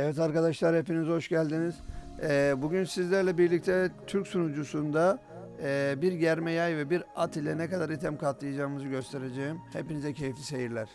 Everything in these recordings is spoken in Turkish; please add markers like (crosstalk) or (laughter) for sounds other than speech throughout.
Evet arkadaşlar hepiniz hoş geldiniz. Ee, bugün sizlerle birlikte Türk sunucusunda e, bir germe yay ve bir at ile ne kadar item katlayacağımızı göstereceğim. Hepinize keyifli seyirler.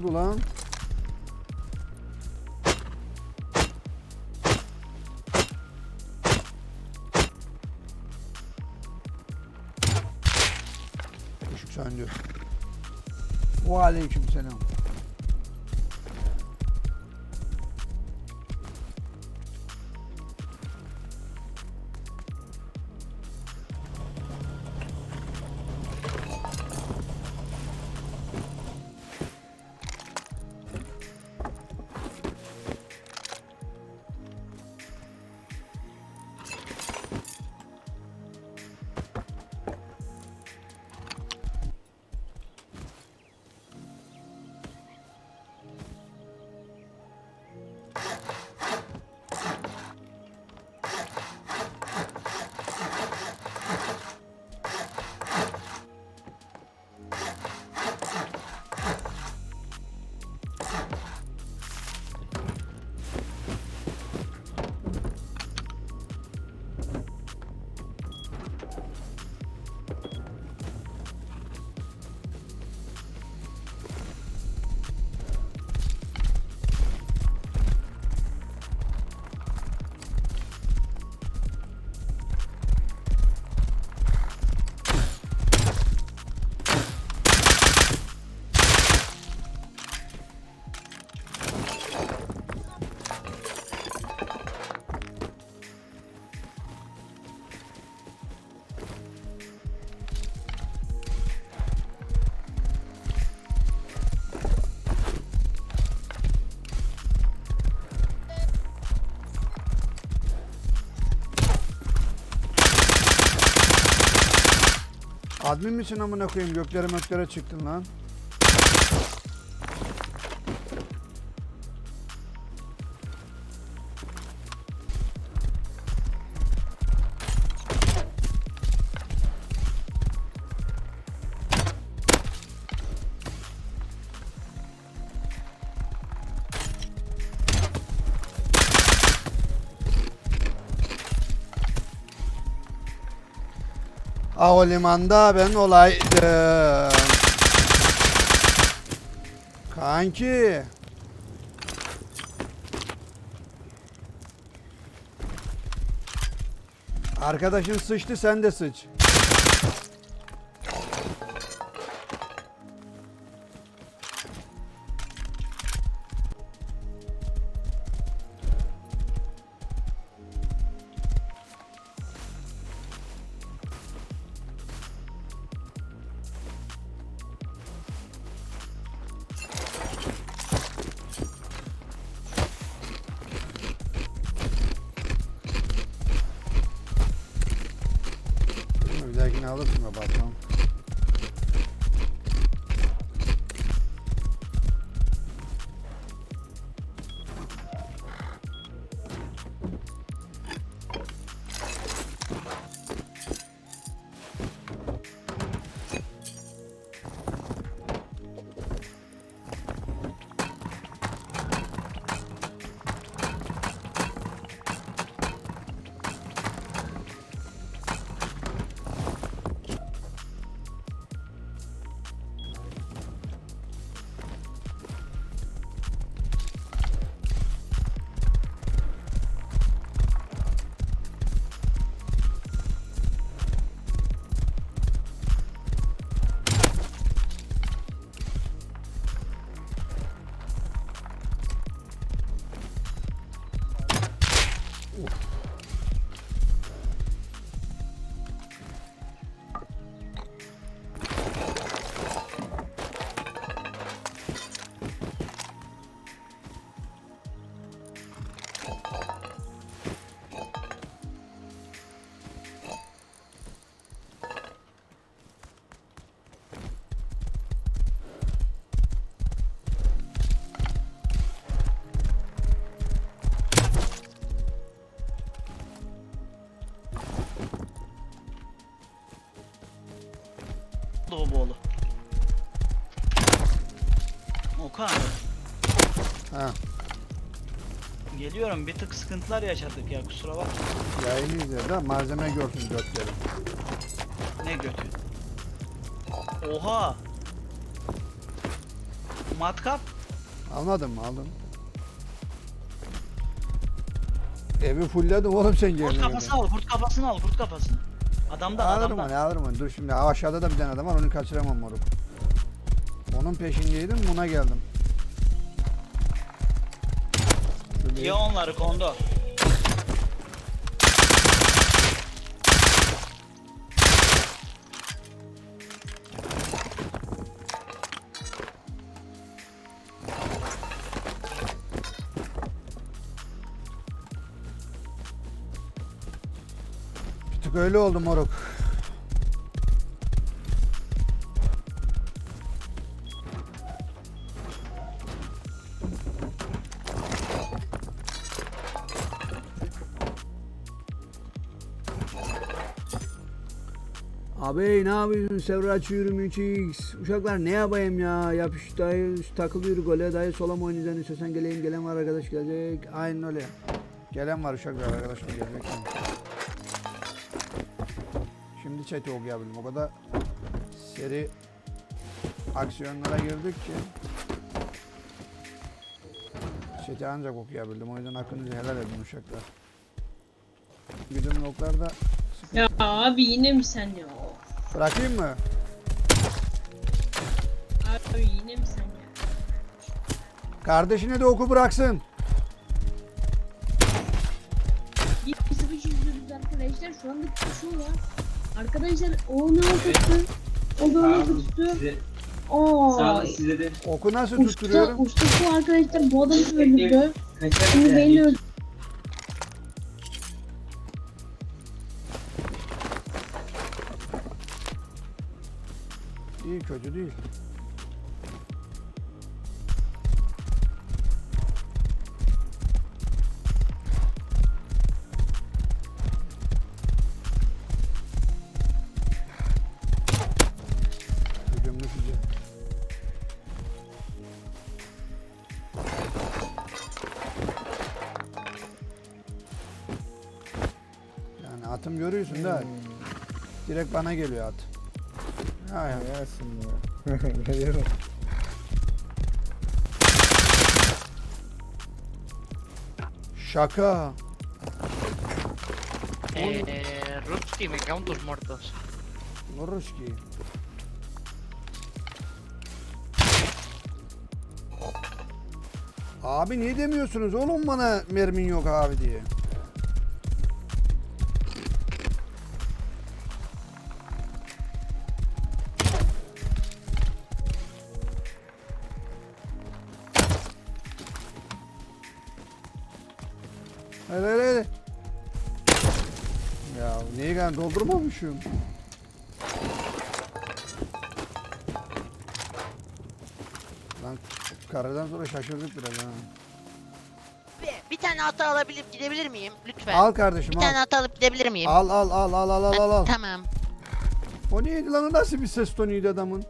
Oldu lan? Işık söndü. Aleyküm selam. Admin misin amına koyayım göklere möklere çıktın lan. Ah o limanda ben olaydım. Kanki. Arkadaşın sıçtı sen de sıç. Alırsın kapatalım. Geliyorum bir tık sıkıntılar yaşadık ya kusura bakma. yayını izle de malzeme görsün götleri. Ne götü. Oha. Matkap. Anladın mı? Aldım. Evi fullledim oğlum sen Kurt gelmeden. kafasını al, kurt kafasını al, kurt kafasını. Adamdan, Alırım adamdan. onu alırım onu. Dur şimdi aşağıda da bir tane adam var onu kaçıramam moruk. Onun peşindeydim buna geldim. Ye onları kondo. Bir tık öyle oldu moruk. Abi ne yapıyorsun? Sevraç yürüm 3x Uşaklar ne yapayım ya? Yapış dayı takılıyor gole. Dayı sola mı oynayacaksın istiyorsan geleyim gelen var arkadaş gelecek. Aynen öyle. Gelen var uşaklar arkadaşlar gelecek? Şimdi chat'i okuyabildim. O kadar Seri Aksiyonlara girdik ki Chat'i ancak okuyabildim. O yüzden hakkınızı helal edin uşaklar. Güdüm noklarda Ya abi yine mi sen ya? Bırakayım mı? Abi yine mi sen ya? Kardeşine de oku bıraksın. Bir sıfır çiziyoruz arkadaşlar. Şu anda şu var. Arkadaşlar o onu tuttu. O da onu tuttu. Size, sağ olun size de Oku nasıl Usta, tutturuyorum? usta bu arkadaşlar bu adamı öldürdü. kaçar Şimdi beni öldürdü. Kötü değil. Yani atım görüyorsun da direkt bana geliyor at. Ha ya. Gelsin ya. (laughs) Geliyorum. Şaka. Eh, Rutsky, me cago en tus muertos. Vurur ki. Abi niye demiyorsunuz oğlum bana mermin yok abi diye. Doldurmamışım? Lan karadan sonra şaşırdık biraz ha. Bir, bir tane ata alabilip gidebilir miyim? Lütfen. Al kardeşim bir al. tane ata alıp gidebilir miyim? Al al al al al al al al. Tamam. O neydi lan o nasıl bir ses tonuydu adamın?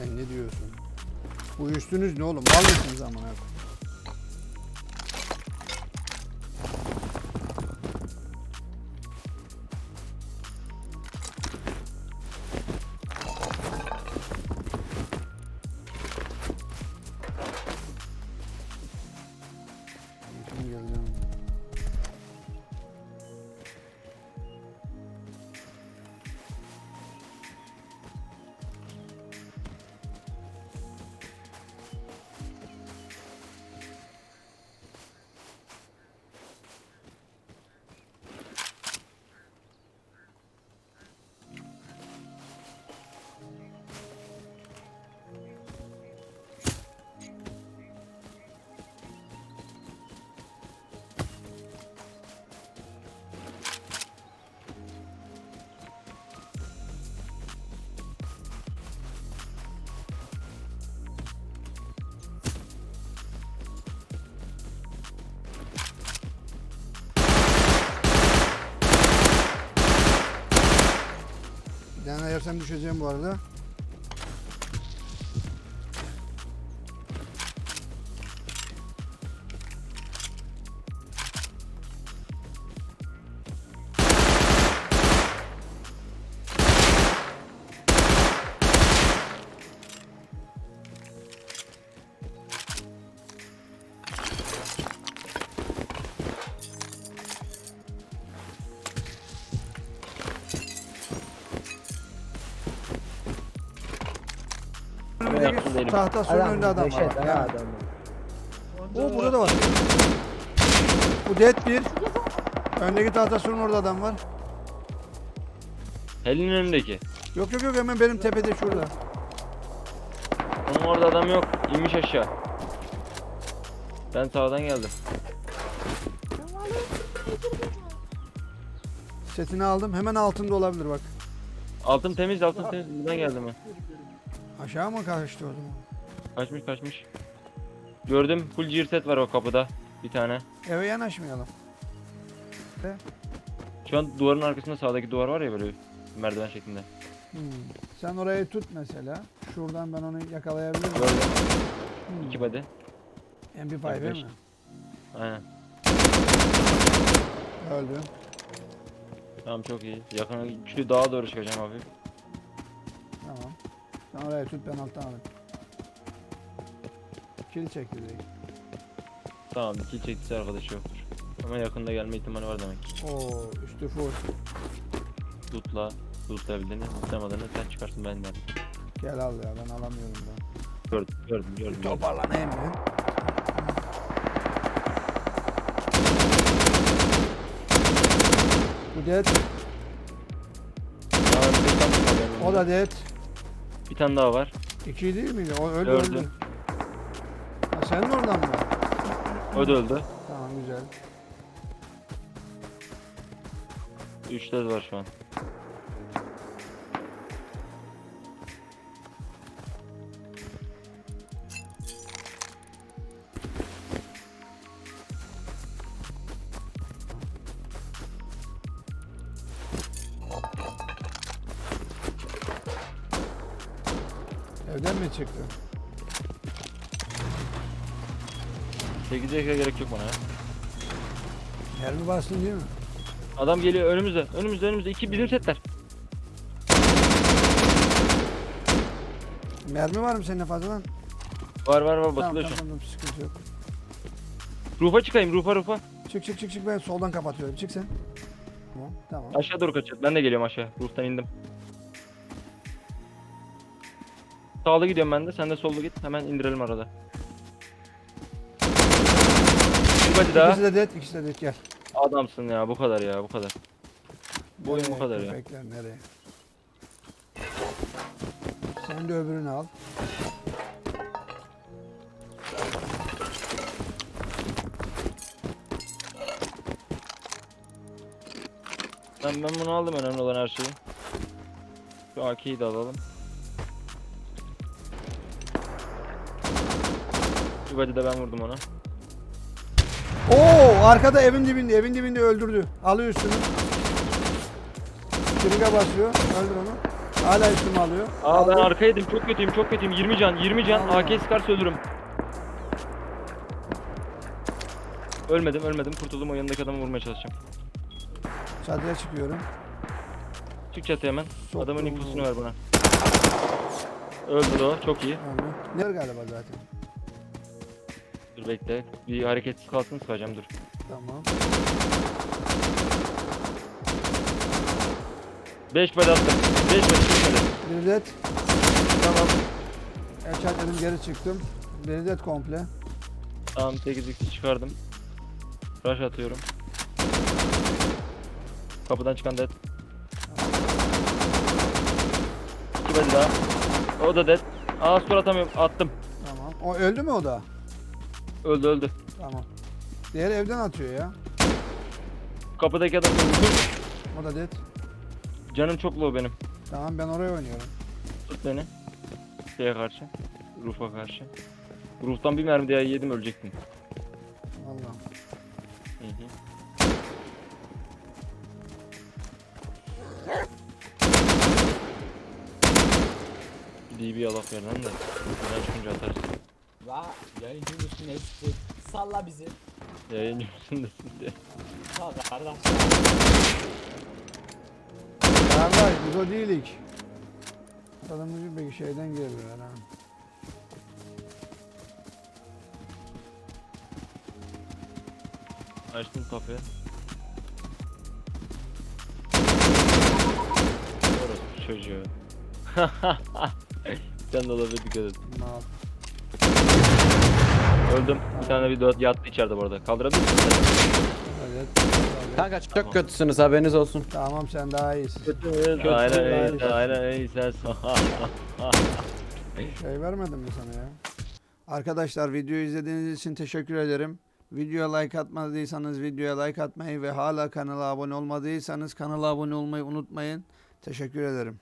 Sen ne diyorsun? Bu üstünüz ne oğlum? Mal mısınız amına koyayım? Eğersem düşeceğim bu arada. Önündeki tahta sorun önünde adam var. Bak, ha. adam. O burada da var. Bu dead bir. Öndeki tahta sorun orada adam var. Helin önündeki. Yok yok yok hemen benim tepede şurada. Onun orada adam yok. İnmiş aşağı. Ben sağdan geldim. Setini aldım. Hemen altında olabilir bak. Altım temiz, altım temiz. Buradan geldim ben. Aşağı mı kaçtı o zaman? Kaçmış kaçmış. Gördüm. Full gear set var o kapıda. Bir tane. Eve yanaşmayalım. Şu an duvarın arkasında sağdaki duvar var ya böyle merdiven şeklinde. Hmm. Sen orayı tut mesela. Şuradan ben onu yakalayabilirim. Gördüm. Hmm. İki body. MP5 değil mi? Aynen. Öldü. Tamam çok iyi. Yakına güçlü dağa doğru çıkacağım abi. Tamam. Sen orayı tut ben alttan alayım. Kill çekti direkt. Tamam kill çektiyse arkadaşı yoktur. Ama yakında gelme ihtimali var demek. Oo üstü full. Lootla. Lootlayabildiğini, lootlamadığını sen çıkarsın ben de. Gel al ya ben alamıyorum ben. Gördüm, gördüm, gördüm. gördüm. Toparlanayım ben. Bu dead. Tamam, bir tane daha var O da dead. Bir tane daha var. İki değil miydi? O öldü Öldü. öldü. Ha sen de oradan mı? O da öldü. Tamam güzel. Üçte de var şu an. 8 dakika gerek yok bana ya. Mermi bastın değil mi? Adam geliyor önümüzde. Önümüzde önümüzde. iki bizim setler. Mermi var mı senin fazladan? Var var var basılıyor tamam şu an. tamam sıkıntı yok. Rufa çıkayım rufa rufa. Çık çık çık çık ben soldan kapatıyorum. Çık sen. Tamam tamam. Aşağı doğru kaçacağız. Ben de geliyorum aşağı. Roof'tan indim. Sağda gidiyorum ben de. Sen de solda git. Hemen indirelim arada. Body daha. İkisi de dead, ikisi de dead gel. Adamsın ya. Bu kadar ya. Bu kadar. Bu oyun bu kadar ya. köpekler, nereye? Sen de öbürünü al. Ben, ben bunu aldım önemli olan her şeyi. Şu AK'yi de alalım. Bir body de ben vurdum ona. Oo arkada evin dibinde, evin dibinde öldürdü. Alıyor üstünü. Kırıga basıyor. Öldür onu. Hala üstümü alıyor. Aa ben Aldı. arkaydım. Çok kötüyüm. Çok kötüyüm. 20 can. 20 can. Allah. AK sıkarsa ölürüm. Ölmedim, ölmedim. Kurtuldum. O yanındaki adamı vurmaya çalışacağım. Çatıya çıkıyorum. Çık çatıya hemen. Soktum Adamın infosunu ver bana. Öldü o. Çok iyi. Öldü. Ner galiba zaten. Dur bekle. Bir hareketsiz kalsın sıkacağım dur. Tamam. 5 bel attım. 5 bel çıkmadı. Bir dead. Tamam. Headshot dedim geri çıktım. Bir dead komple. Tamam 8x çıkardım. Rush atıyorum. Kapıdan çıkan dead. 2 bel daha. O da dead. Aa sur atamıyorum. Attım. Tamam. O öldü mü o da? Öldü öldü. Tamam. Diğeri evden atıyor ya. Kapıdaki adam vurdum. O da dead. Canım çok low benim. Tamam ben oraya oynuyorum. Tut beni. Şeye karşı. Rufa karşı. Roof'tan bir mermi daha yedim ölecektim. Allah. Hı hı. DB alak yerden de. Buradan çıkınca atarız. Va yayıncı mısın eski? Salla bizi. Yayıncı mısın desin diye. Sal kardeş. Kardeş biz o değilik. Adamın bir şeyden girdiler ha. Açtım kapıyı. Orası çocuğu. Sen de olabilir dikkat et. Öldüm. Bir tane bir dört yattı içeride bu arada. Kaldırabilir misin? Evet. Kanka çok kötüsünüz haberiniz olsun. Tamam sen daha iyisin. Kötü. Aynen öyle. Aynen öyle. Sen Şey vermedim mi sana ya? Arkadaşlar videoyu izlediğiniz için teşekkür ederim. Videoya like atmadıysanız videoya like atmayı ve hala kanala abone olmadıysanız kanala abone olmayı unutmayın. Teşekkür ederim.